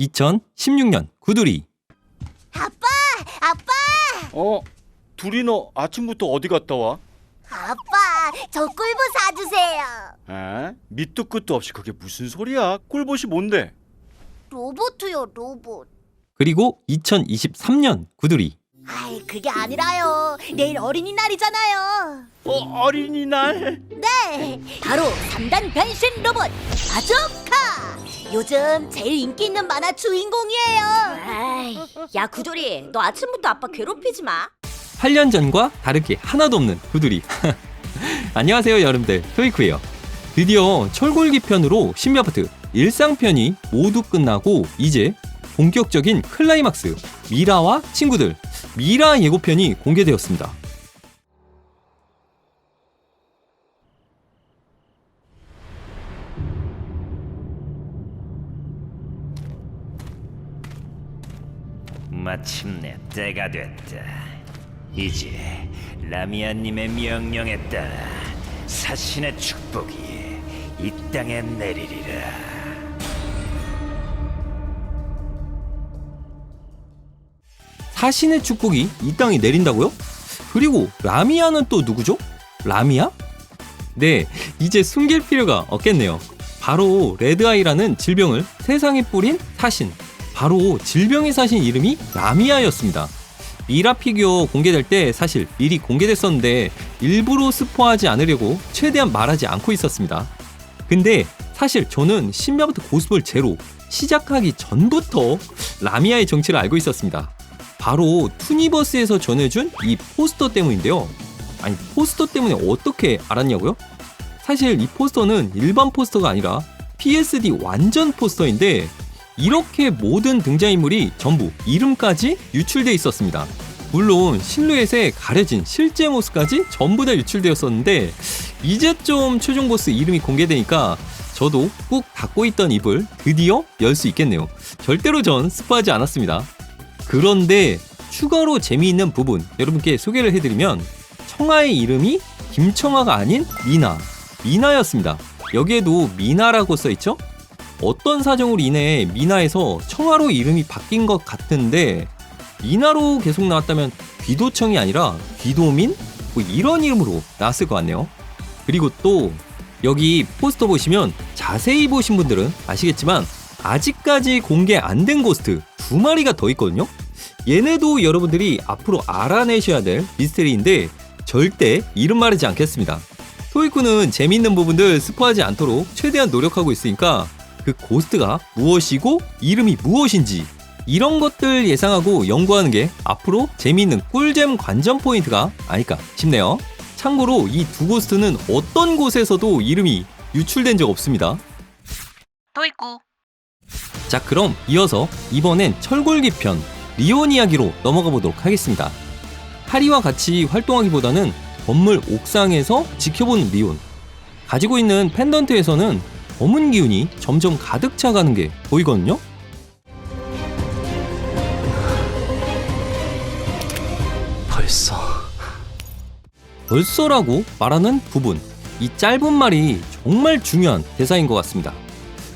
2016년 구두리 아빠, 아빠, 어? 둘이 너 아침부터 어디 갔다 와? 아빠, 저 꿀보 사주세요. 에? 밑도 끝도 없이 그게 무슨 소리야? 꿀봇이 뭔데? 로봇이요, 로봇. 그리고 2023년 구두리 아이, 그게 아니라요. 내일 어린이날이잖아요. 어 어린이날? 네, 바로 3단 변신 로봇 아조카. 요즘 제일 인기 있는 만화 주인공이에요. 에이, 야 구조리, 너 아침부터 아빠 괴롭히지 마. 8년 전과 다를 게 하나도 없는 구두리 안녕하세요 여러분들 토이쿠예요 드디어 철골기 편으로 신비아파트 일상편이 모두 끝나고 이제 본격적인 클라이막스 미라와 친구들 미라 예고편이 공개되었습니다 마침내 때가 됐다. 이제 라미아님의 명령에 따라 사신의 축복이 이 땅에 내리리라. 사신의 축복이 이 땅에 내린다고요? 그리고 라미아는 또 누구죠? 라미아? 네, 이제 숨길 필요가 없겠네요. 바로 레드아이라는 질병을 세상에 뿌린 사신. 바로 질병의 사신 이름이 라미아였습니다. 미라 피규어 공개될 때 사실 미리 공개됐었는데 일부러 스포하지 않으려고 최대한 말하지 않고 있었습니다. 근데 사실 저는 신비아부터 고스볼 제로 시작하기 전부터 라미아의 정체를 알고 있었습니다. 바로 투니버스에서 전해준 이 포스터 때문인데요. 아니 포스터 때문에 어떻게 알았냐고요? 사실 이 포스터는 일반 포스터가 아니라 PSD 완전 포스터인데 이렇게 모든 등장인물이 전부 이름까지 유출돼 있었습니다. 물론 실루엣에 가려진 실제 모습까지 전부 다 유출되었었는데 이제 좀 최종 보스 이름이 공개되니까 저도 꾹 닫고 있던 입을 드디어 열 수 있겠네요. 절대로 전 스포하지 않았습니다. 그런데 추가로 재미있는 부분 여러분께 소개를 해드리면 청아의 이름이 김청아가 아닌 미나 미나였습니다. 여기에도 미나라고 써있죠? 어떤 사정으로 인해 미나에서 청아로 이름이 바뀐 것 같은데 미나로 계속 나왔다면 귀도청이 아니라 귀도민? 뭐 이런 이름으로 나왔을 것 같네요. 그리고 또 여기 포스터 보시면 자세히 보신 분들은 아시겠지만 아직까지 공개 안 된 고스트 두 마리가 더 있거든요. 얘네도 여러분들이 앞으로 알아내셔야 될 미스테리인데 절대 이름 말하지 않겠습니다. 토이쿠는 재밌는 부분들 스포하지 않도록 최대한 노력하고 있으니까 그 고스트가 무엇이고 이름이 무엇인지 이런 것들 예상하고 연구하는 게 앞으로 재미있는 꿀잼 관전 포인트가 아닐까 싶네요. 참고로 이 두 고스트는 어떤 곳에서도 이름이 유출된 적 없습니다. 토이쿠. 자 그럼 이어서 이번엔 철골기 편 리온 이야기로 넘어가 보도록 하겠습니다. 하리와 같이 활동하기보다는 건물 옥상에서 지켜보는 리온. 가지고 있는 펜던트에서는 검은 기운이 점점 가득 차가는 게 보이거든요. 벌써 벌써라고 말하는 부분. 이 짧은 말이 정말 중요한 대사인 것 같습니다.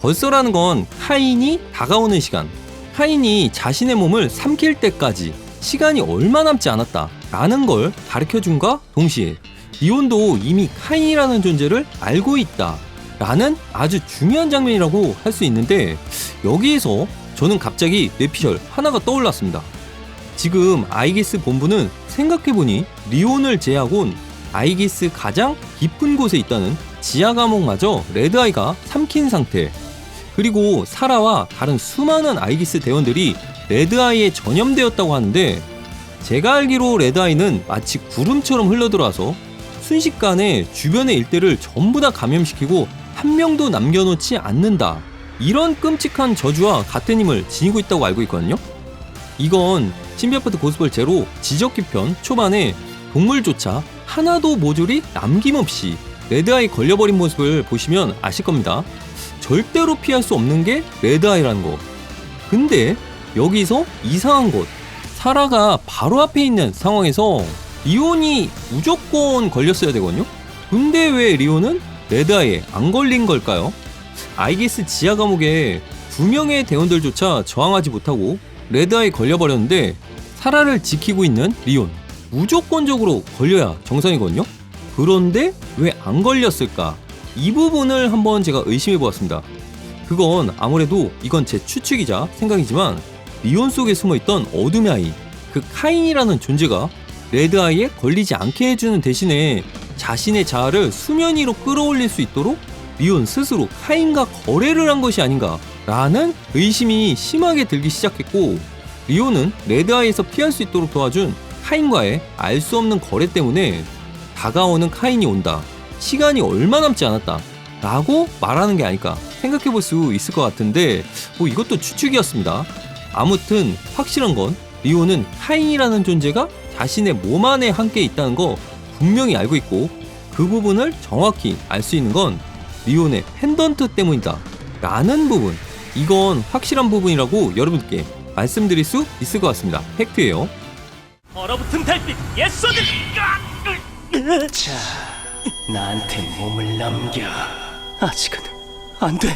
벌써라는 건 하인이 다가오는 시간, 하인이 자신의 몸을 삼킬 때까지 시간이 얼마 남지 않았다라는 걸 가르쳐 준과 동시에 리온도 이미 카인이라는 존재를 알고 있다 라는 아주 중요한 장면이라고 할 수 있는데 여기에서 저는 갑자기 뇌피셜 하나가 떠올랐습니다. 지금 아이기스 본부는 생각해보니 리온을 제외하곤 아이기스 가장 깊은 곳에 있다는 지하 감옥마저 레드아이가 삼킨 상태. 그리고 사라와 다른 수많은 아이기스 대원들이 레드아이에 전염되었다고 하는데 제가 알기로 레드아이는 마치 구름처럼 흘러들어와서 순식간에 주변의 일대를 전부 다 감염시키고 한 명도 남겨놓지 않는다. 이런 끔찍한 저주와 같은 힘을 지니고 있다고 알고 있거든요. 이건 신비아파트 고스볼 제로 지적기 편 초반에 동물조차 하나도 모조리 남김없이 레드아이 걸려버린 모습을 보시면 아실 겁니다. 절대로 피할 수 없는 게 레드아이라는 거. 근데 여기서 이상한 것. 사라가 바로 앞에 있는 상황에서 리온이 무조건 걸렸어야 되거든요. 근데 왜 리온은 레드아이에 안 걸린 걸까요? 아이기스 지하 감옥에 두 명의 대원들조차 저항하지 못하고 레드아이 걸려버렸는데 사라를 지키고 있는 리온 무조건적으로 걸려야 정상이거든요. 그런데 왜 안 걸렸을까? 이 부분을 한번 제가 의심해 보았습니다. 그건 아무래도 이건 제 추측이자 생각이지만 리온 속에 숨어있던 어둠의 아이 그 카인이라는 존재가 레드아이에 걸리지 않게 해주는 대신에 자신의 자아를 수면 위로 끌어올릴 수 있도록 리온 스스로 카인과 거래를 한 것이 아닌가라는 의심이 심하게 들기 시작했고 리온은 레드아이에서 피할 수 있도록 도와준 카인과의 알 수 없는 거래 때문에 다가오는 카인이 온다. 시간이 얼마 남지 않았다. 라고 말하는 게 아닐까 생각해 볼 수 있을 것 같은데 뭐 이것도 추측이었습니다. 아무튼 확실한 건 리오는 카인이라는 존재가 자신의 몸 안에 함께 있다는 거 분명히 알고 있고 그 부분을 정확히 알 수 있는 건 리온의 펜던트 때문이다. 라는 부분. 이건 확실한 부분이라고 여러분께 말씀드릴 수 있을 것 같습니다. 팩트예요. 얼어붙은 달빛 예소드 자 나한테 몸을 넘겨 아직은 안 돼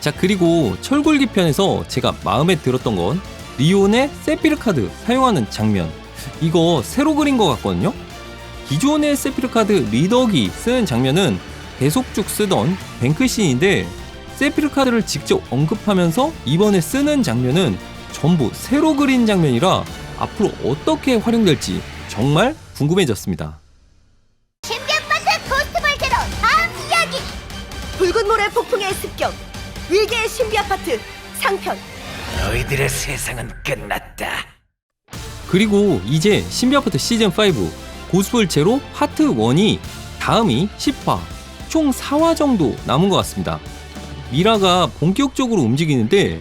자 그리고 철골기 편에서 제가 마음에 들었던 건 리온의 세피르 카드 사용하는 장면 이거 새로 그린 것 같거든요? 기존의 세피르 카드 리더기 쓰는 장면은 계속 쭉 쓰던 뱅크신인데 세피르 카드를 직접 언급하면서 이번에 쓰는 장면은 전부 새로 그린 장면이라 앞으로 어떻게 활용될지 정말 궁금해졌습니다. 신비한바트 고스트볼제로 다음 이야기! 붉은 모래 폭풍의 습격 위기의 신비 아파트 상편. 너희들의 세상은 끝났다. 그리고 이제 신비아파트 시즌5 고스볼 제로 파트 1이 다음이 10화 총 4화 정도 남은 것 같습니다. 미라가 본격적으로 움직이는데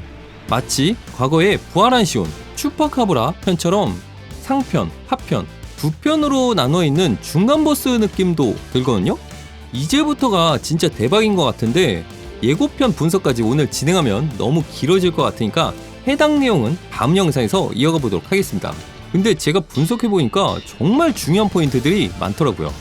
마치 과거의 부활한 시온 슈퍼카브라 편처럼 상편, 하편 두 편으로 나눠 있는 중간 보스 느낌도 들거든요. 이제부터가 진짜 대박인 것 같은데 예고편 분석까지 오늘 진행하면 너무 길어질 것 같으니까 해당 내용은 다음 영상에서 이어가 보도록 하겠습니다. 근데 제가 분석해 보니까 정말 중요한 포인트들이 많더라고요.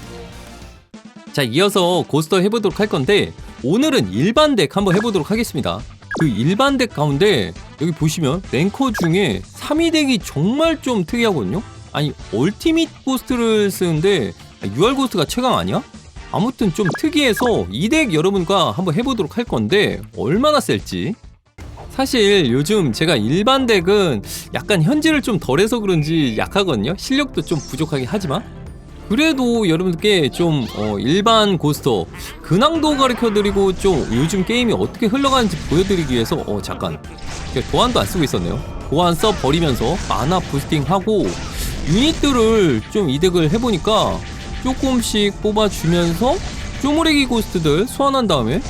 자, 이어서 고스터 해보도록 할 건데 오늘은 일반 덱 한번 해보도록 하겠습니다. 그 일반 덱 가운데 여기 보시면 랭커 중에 3위 덱이 정말 좀 특이하거든요. 아니 얼티밋 고스트를 쓰는데 UR 고스트가 최강 아니야? 아무튼 좀 특이해서 이 덱 여러분과 한번 해보도록 할 건데 얼마나 셀지 사실 요즘 제가 일반 덱은 약간 현질을 좀 덜해서 그런지 약하거든요. 실력도 좀 부족하긴 하지만. 그래도 여러분들께 좀 어, 일반 고스터 근황도 가르쳐드리고 좀 요즘 게임이 어떻게 흘러가는지 보여드리기 위해서 어 잠깐. 도안도 안 쓰고 있었네요. 도안 써 버리면서 마나 부스팅하고 유닛들을 좀 이득을 해보니까 조금씩 뽑아주면서 쪼무레기 고스트들 소환한 다음에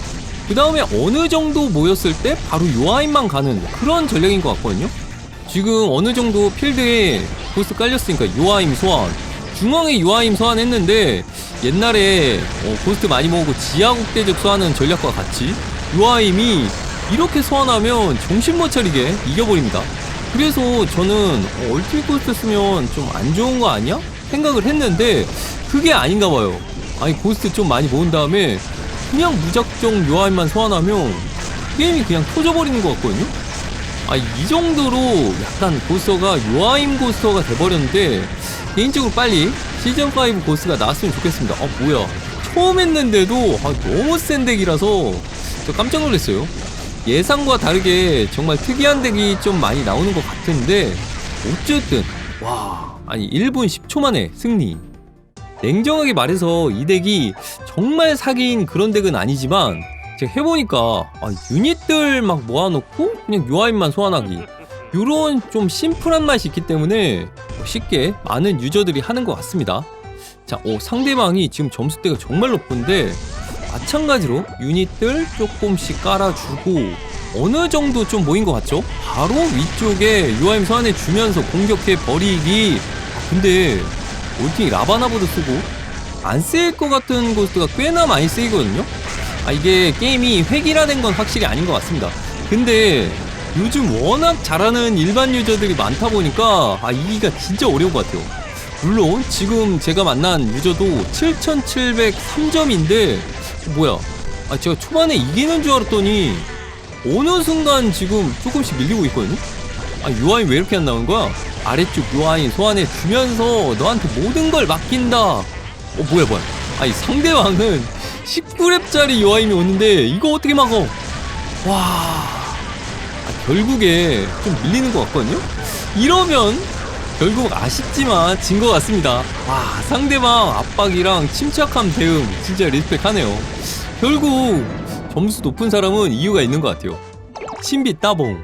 그 다음에 어느 정도 모였을 때 바로 요아인만 가는 그런 전략인 것 같거든요. 지금 어느 정도 필드에 고스트 깔렸으니까 요아임 소환. 중앙에 요아임 소환했는데 옛날에 어, 고스트 많이 모으고 지하국대적 소환하는 전략과 같이 요아임이 이렇게 소환하면 정신 못 차리게 이겨버립니다. 그래서 저는 어, 얼티밋 고스트 쓰면 좀 안 좋은 거 아니야? 생각을 했는데 그게 아닌가 봐요. 아니 고스트 좀 많이 모은 다음에 그냥 무작정 요아임만 소환하면 게임이 그냥 터져버리는 것 같거든요 아, 이 정도로 약간 고스터가 요아임 고스터가 돼버렸는데 개인적으로 빨리 시즌5 고스가 나왔으면 좋겠습니다. 아, 뭐야. 처음 했는데도 아, 너무 센 덱이라서 저 깜짝 놀랐어요. 예상과 다르게 정말 특이한 덱이 좀 많이 나오는 것 같은데 어쨌든 와 아니 1분 10초 만에 승리 냉정하게 말해서 이 덱이 정말 사기인 그런 덱은 아니지만 제가 해보니까 아, 유닛들 막 모아놓고 그냥 요아임만 소환하기. 요런 좀 심플한 맛이 있기 때문에 쉽게 많은 유저들이 하는 것 같습니다. 자, 어, 상대방이 지금 점수대가 정말 높은데 마찬가지로 유닛들 조금씩 깔아주고 어느 정도 좀 모인 것 같죠? 바로 위쪽에 요아임 소환해 주면서 공격해 버리기. 아, 근데 올팅이 라바나보드 쓰고 안 쓰일 것 같은 고스트가 꽤나 많이 쓰이거든요. 아 이게 게임이 획일화된 건 확실히 아닌 것 같습니다. 근데 요즘 워낙 잘하는 일반 유저들이 많다 보니까 아 이기가 진짜 어려운 것 같아요. 물론 지금 제가 만난 유저도 7703점인데 뭐야. 아 제가 초반에 이기는 줄 알았더니 어느 순간 지금 조금씩 밀리고 있거든요? 아, 유아인 왜 이렇게 안 나오는 거야? 아래쪽 유아인 소환해 주면서 너한테 모든 걸 맡긴다. 어, 뭐야, 뭐야. 아니, 상대방은 19렙짜리 유아인이 오는데 이거 어떻게 막어? 와. 아, 결국에 좀 밀리는 것 같거든요? 이러면 결국 아쉽지만 진 것 같습니다. 와, 상대방 압박이랑 침착함 대응 진짜 리스펙 하네요. 결국 점수 높은 사람은 이유가 있는 것 같아요. 신비 따봉.